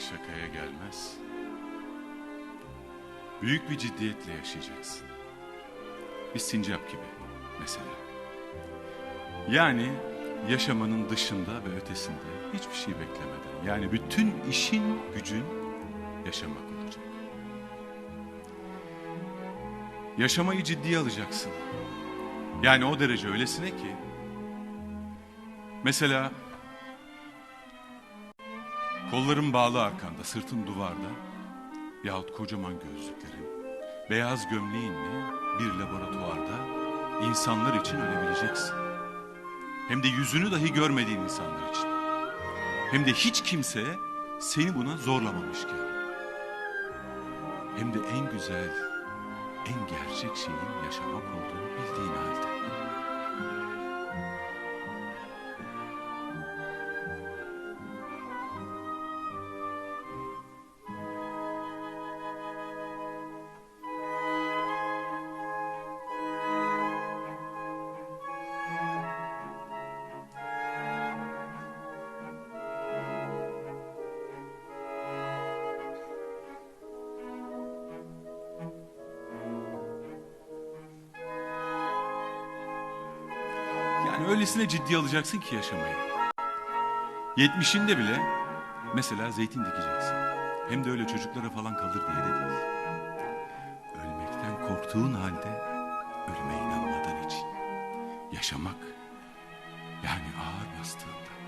şakaya gelmez. Büyük bir ciddiyetle yaşayacaksın. Bir sincap gibi mesela. Yani yaşamanın dışında ve ötesinde hiçbir şey beklemeden. Yani bütün işin gücün yaşamak olacak. Yaşamayı ciddiye alacaksın. Yani o derece öylesine ki. Mesela kolların bağlı arkanda, sırtın duvarda yahut kocaman gözlüklerin, beyaz gömleğinle bir laboratuvarda insanlar için ölebileceksin. Hem de yüzünü dahi görmediğin insanlar için. Hem de hiç kimse seni buna zorlamamışken. Hem de en güzel, en gerçek şeyin yaşamak olduğunu bildiğin halde. Öylesine ciddi alacaksın ki yaşamayı. Yetmişinde bile mesela zeytin dikeceksin. Hem de öyle çocuklara falan kalır diye de değil. Ölmekten korktuğun halde ölüme inanmadan için. Yaşamak yani ağır bastığında.